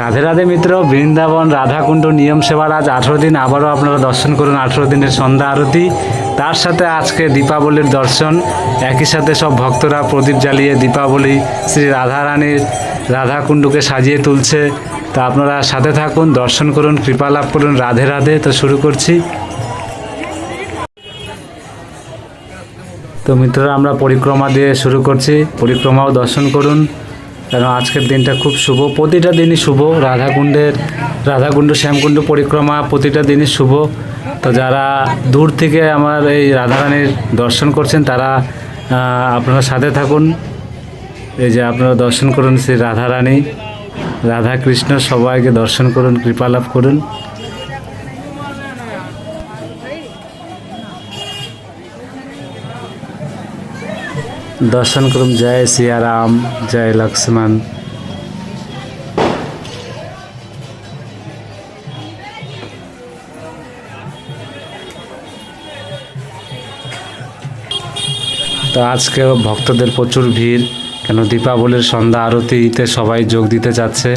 রাধে রাধে মিত্র, বৃন্দাবন, রাধাকুণ্ড নিয়ম সেবার আজ আঠেরো দিন। আবারও আপনারা দর্শন করুন আঠেরো দিনের সন্ধ্যা আরতি। তার সাথে আজকে দীপাবলির দর্শন। একই সাথে সব ভক্তরা প্রদীপ জ্বালিয়ে দীপাবলি শ্রী রাধারানীর রাধাকুণ্ডকে সাজিয়ে তুলছে। তা আপনারা সাথে থাকুন, দর্শন করুন, কৃপা লাভ করুন, রাধে রাধে। তো শুরু করছি। তো মিত্ররা, আমরা পরিক্রমা দিয়ে শুরু করছি। পরিক্রমাও দর্শন করুন। কারণ আজকের দিনটা খুব শুভ? প্রতিটা দিনই শুভ। রাধাকুণ্ডের, রাধাকুণ্ড, শ্যামকুণ্ড পরিক্রমা প্রতিটা দিনই শুভ। তো যারা দূর থেকে আমার এই রাধারানীর দর্শন করছেন, তারা আপনারা সাথে থাকুন। এই যে আপনারা দর্শন করুন শ্রী রাধারানী রাধা কৃষ্ণ সবাইকে দর্শন করুন কৃপালাভ করুন। দর্শন করুন। জয় সিয়ারাম জয় লক্ষ্মণ। তো আজকে ভক্তদের প্রচুর ভিড়, কেন দীপাবলির সন্ধ্যা আরতিতে সবাই যোগ দিতে যাচ্ছে।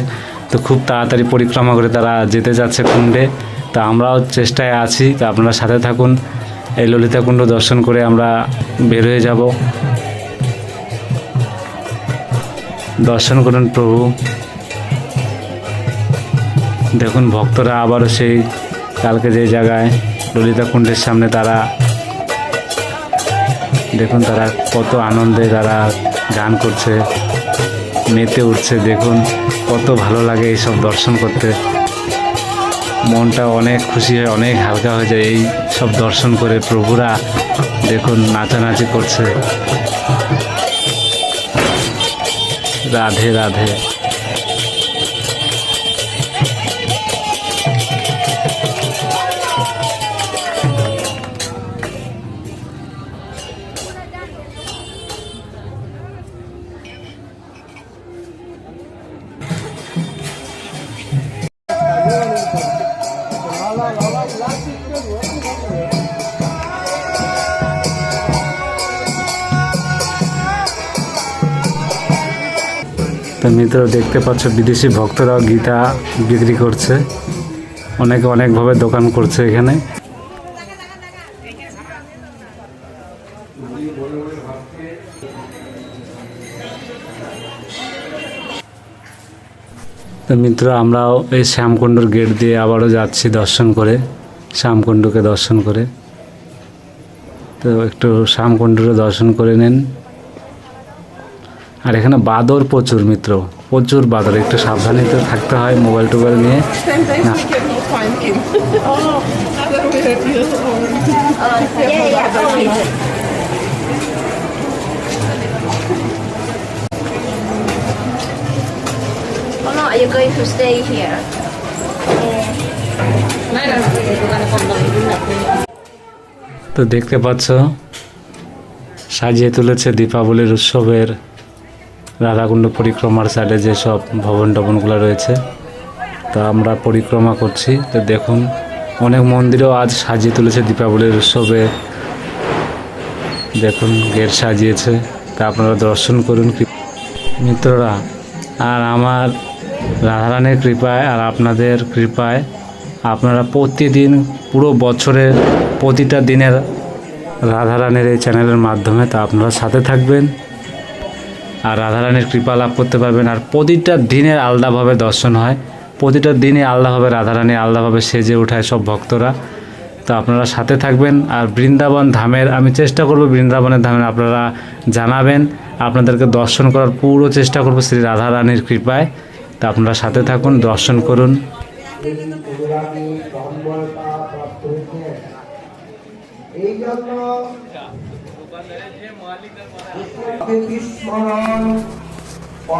তো খুব তাড়াতাড়ি পরিক্রমা করে তারা যেতে যাচ্ছে কুণ্ডে। তা আমরাও চেষ্টায় আছি, তা আপনারা সাথে থাকুন। এই ললিতা কুণ্ড দর্শন করে আমরা বের হয়ে যাব। দর্শন করুন প্রভু। দেখুন ভক্তরা আবারও সেই কালকে যে জায়গায় ললিতা কুণ্ডের সামনে তারা দেখুন তারা কত আনন্দে তারা গান করছে, মেতে উঠছে, দেখুন কত ভালো লাগে এইসব দর্শন করতে। মনটা অনেক খুশি হয়, অনেক হালকা হয়ে যায় এই সব দর্শন করে প্রভুরা দেখুন নাচানাচি করছে। রাধে রাধে তো মিত্র দেখতে পাচ্ছ, বিদেশি ভক্তরাও গীতা বিক্রি করছে। অনেকে অনেকভাবে দোকান করছে এখানে। তো মিত্র, আমরাও এই শ্যামকুণ্ডর গেট দিয়ে আবারও যাচ্ছি দর্শন করে, শ্যামকুণ্ডকে দর্শন করে। তো একটু শ্যামকুণ্ডকে দর্শন করে নেন। আর এখানে বাদর প্রচুর মিত্র প্রচুর বাদর। একটু সাবধানে থাকতে হয় মোবাইল টোবাইল নিয়ে। oh, going to stay here? তো দেখতে পাচ্ছ সাজিয়ে তুলেছে দীপাবলির উৎসবের রাধাকুণ্ড পরিক্রমার সাইডে যেসব ভবন টবনগুলো রয়েছে, তা আমরা পরিক্রমা করছি। তো দেখুন, অনেক মন্দিরেও আজ সাজিয়ে তুলেছে দীপাবলির উৎসবে। দেখুন, গেট সাজিয়েছে। তা আপনারা দর্শন করুন মিত্ররা, আর আমার রাধারানীর কৃপায় আর আপনাদের কৃপায় আপনারা প্রতিদিন পুরো বছরের প্রতিটা দিনের রাধারানীর এই চ্যানেলের মাধ্যমে তা আপনারা সাথে থাকবেন। আর রাধারানীর কৃপা লাভ করতে পারবেন। আর প্রতিটা দিনের আলাদাভাবে দর্শন হয়। প্রতিটা দিনে আলাদাভাবে রাধারানী আলাদাভাবে সেজে ওঠায় সব ভক্তরা। তো আপনারা সাথে থাকবেন। আর বৃন্দাবন ধামের, আমি চেষ্টা করব বৃন্দাবনের ধামের আপনারা জানাবেন। আপনাদেরকে দর্শন করার পুরো চেষ্টা করব শ্রী রাধারানীর কৃপায়। তো আপনারা সাথে থাকুন, দর্শন করুন। এই জন্য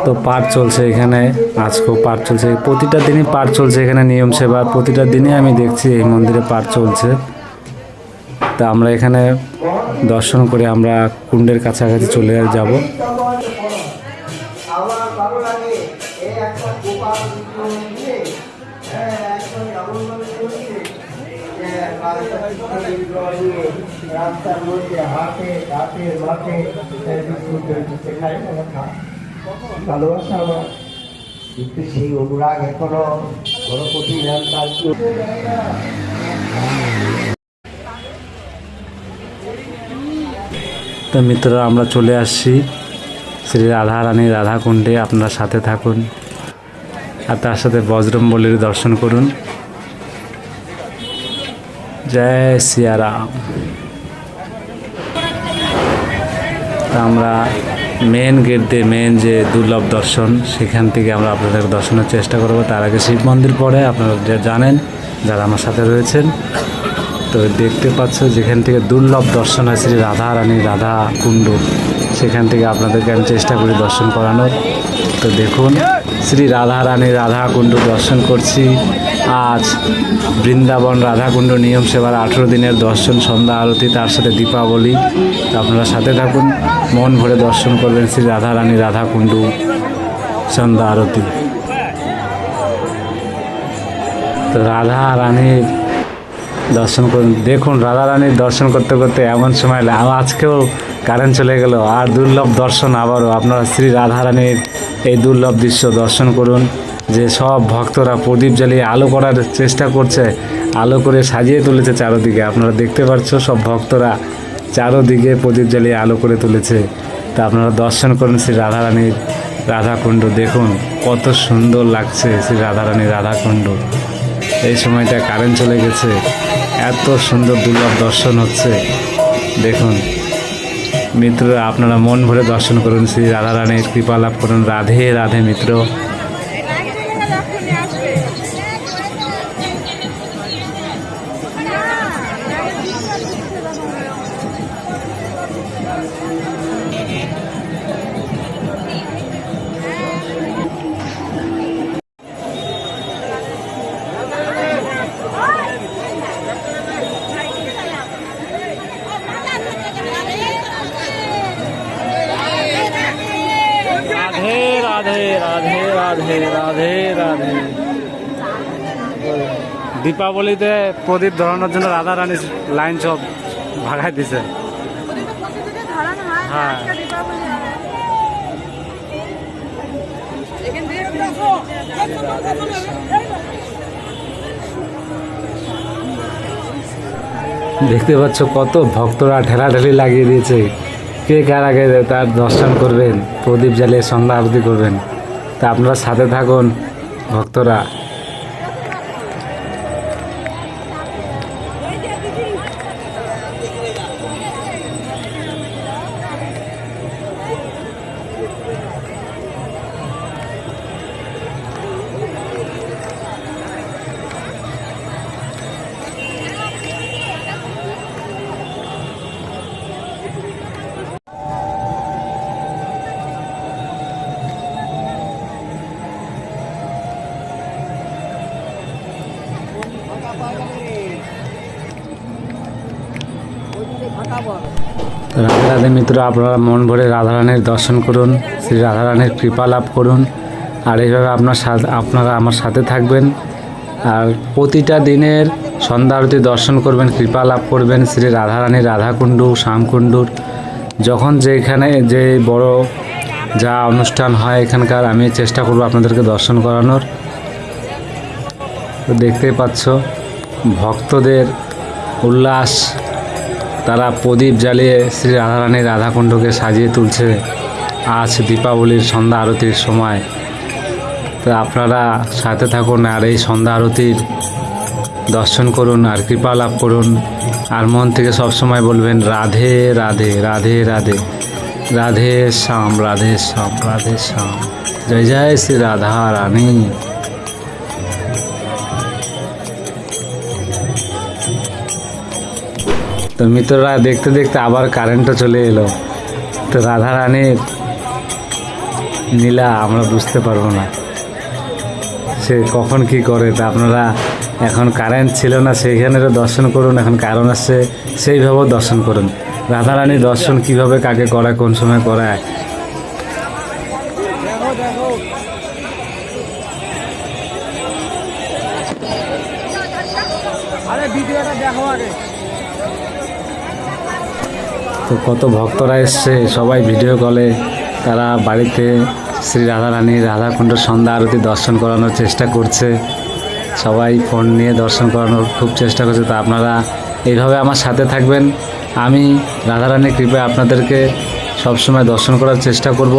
তো পাঠ চলছে এখানে, আজকেও পাঠ চলছে। প্রতিটা দিনই পাঠ চলছে এখানে নিয়ম সেবা, প্রতিটা দিনই আমি দেখছি এই মন্দিরে পাঠ চলছে। তা আমরা এখানে দর্শন করে আমরা কুণ্ডের কাছাকাছি চলে যাব। আমার ভালো লাগে একটা রাস্তার মধ্যে হাতে হাতে মাঠে ভালোবাসা আমার কিন্তু সেই অনুরাগ এখনও মিত্ররা, আমরা চলে আসছি শ্রী রাধা রানী রাধাকুণ্ডে। আপনার সাথে থাকুন আর তার সাথে বজরং বলির দর্শন করুন। জয় সিয়ারাম। আমরা মেন গেট দিয়ে মেন যে দুর্লভ দর্শন, সেখান থেকে আমরা আপনাদের দর্শনের চেষ্টা করব। তার আগে শিব মন্দির পরে আপনারা যা জানেন, যারা আমার সাথে রয়েছেন। তো দেখতে পাচ্ছ, যেখান থেকে দুর্লভ দর্শন হয়, শ্রী রাধা রানী রাধা কুণ্ড, সেখান থেকে আপনাদেরকে আমি চেষ্টা করি দর্শন করানোর। তো দেখুন, শ্রী রাধা রানী রাধা কুণ্ড দর্শন করছি। আজ বৃন্দাবন রাধাকুণ্ড নিয়ম সেবার আঠেরো দিনের দর্শন সন্ধ্যা আরতি, তার সাথে দীপাবলি। আপনারা সাথে থাকুন, মন ভরে দর্শন করবেন শ্রী রাধা রানী রাধা সন্ধ্যা আরতি। তো রাধা রানীর দর্শন করুন। দেখুন রাধা রানীর দর্শন করতে করতে এমন সময় আজকেও কারেন্ট চলে গেল। আর দুর্লভ দর্শন আবারও আপনারা শ্রী রাধা রানীর এই দুর্লভ দৃশ্য দর্শন করুন। যে সব ভক্তরা প্রদীপ জ্বালিয়ে আলো করার চেষ্টা করছে, আলো করে সাজিয়ে তুলেছে চারোদিকে। আপনারা দেখতে পাচ্ছ, সব ভক্তরা চারোদিকে প্রদীপ জ্বালিয়ে আলো করে তুলেছে। তা আপনারা দর্শন করুন শ্রী রাধারানীর রাধাকুণ্ড, দেখুন কত সুন্দর লাগছে শ্রী রাধা রানীর রাধাকুণ্ড। এই সময়টা কারেন্ট চলে গেছে, এত সুন্দর দুর্লভ দর্শন হচ্ছে। দেখুন, মিত্ররা, আপনারা মন ভরে দর্শন করুন শ্রী রাধারানীর কৃপা লাভ করুন। রাধে রাধে মিত্র। দীপাবলিতে প্রদীপ ধরানোর জন্য রাধা রানী লাইন সব ভাগাই দিছে। হ্যাঁ দেখতে পাচ্ছ কত ভক্তরা ঠেলাঠেলি লাগিয়ে দিয়েছে। কে কার আগে তার দর্শন করবেন প্রদীপ জ্বালিয়ে সন্ধ্যা আরতি করবেন। তা আপনারা সাথে থাকুন ভক্তরা। রাধে রাধে মিত্র, আপনারা মন ভরে রাধারানীর দর্শন করুন, শ্রী রাধারানীর কৃপা লাভ করুন। আর এইভাবে আপনার সাথে, আপনারা আমার সাথে থাকবেন। আর প্রতিটা দিনের সন্ধ্যা আরতি দর্শন করবেন, কৃপা লাভ করবেন। শ্রী রাধারানী রাধাকুণ্ডু, শ্যামকুণ্ডুর, যখন যেখানে যে বড় যা অনুষ্ঠান হয় এখানকার, আমি চেষ্টা করব আপনাদেরকে দর্শন করানোর। তো দেখতেই পাচ্ছ, ভক্তদের উল্লাস তারা প্রদীপ জ্বালিয়ে শ্রী রাধারানী রাধাকুণ্ডকে সাজিয়ে তুলছে আজ দীপাবলির সন্ধ্যা আরতির সময়। তো আপনারা সাথে থাকুন আর এই সন্ধ্যা আরতির দর্শন করুন আর কৃপা লাভ করুন। আর মন থেকে সবসময় বলবেন, রাধে রাধে রাধে রাধে রাধে শ্যাম রাধে শ্যাম রাধে শ্যাম। জয় জয় শ্রী রাধা রানী তো মিত্ররা দেখতে দেখতে আবার কারেন্টও চলে এলো। তো রাধা রানীর নীলা, আমরা বুঝতে পারব না। সে কখন কি করে, তা আপনারা এখন কারেন্ট ছিল না, সেইখানেরও দর্শন করুন, এখন কারণ আসছে সেইভাবেও দর্শন করুন। রাধা রানীর দর্শন কীভাবে কাকে করায়, কোন সময় করায়? তো কত ভক্তরা এসছে, সবাই ভিডিও কলে। তারা বাড়িতে শ্রী রাধারানী, রাধাকুণ্ড সন্ধ্যা আরতি দর্শন করানোর চেষ্টা করছে। সবাই ফোন নিয়ে দর্শন করানোর খুব চেষ্টা করছে। তো আপনারা এইভাবে আমার সাথে থাকবেন। আমি রাধারানীর কৃপায় আপনাদেরকে সবসময় দর্শন করার চেষ্টা করব।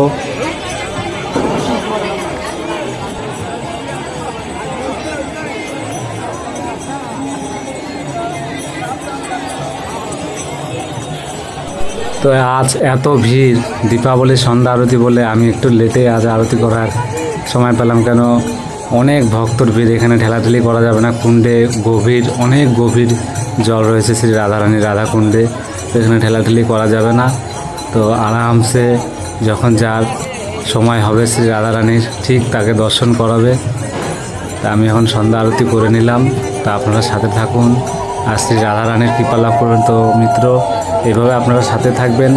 তো আজ এত ভিড়, দীপাবলি, সন্ধ্যা আরতি বলে আমি একটু লেটে আজ আরতি করার সময় পেলাম কেন? অনেক ভক্তর ভিড়, এখানে ঠেলাঠেলি করা যাবে না। কুণ্ডে গভীর, অনেক গভীর জল রয়েছে শ্রী রাধারানী রাধা কুণ্ডে। তো এখানে ঠেলাঠেলি করা যাবে না। তো আরামসে যখন যার সময় হবে, শ্রী রাধারানীর ঠিক তাকে দর্শন করাবে। তা আমি এখন সন্ধ্যা আরতি করে নিলাম। তা আপনারা সাথে থাকুন। আর শ্রী রাধারানীর কৃপা লাভ করবেন। তো মিত্র এভাবে আপনারা সাথে থাকবেন।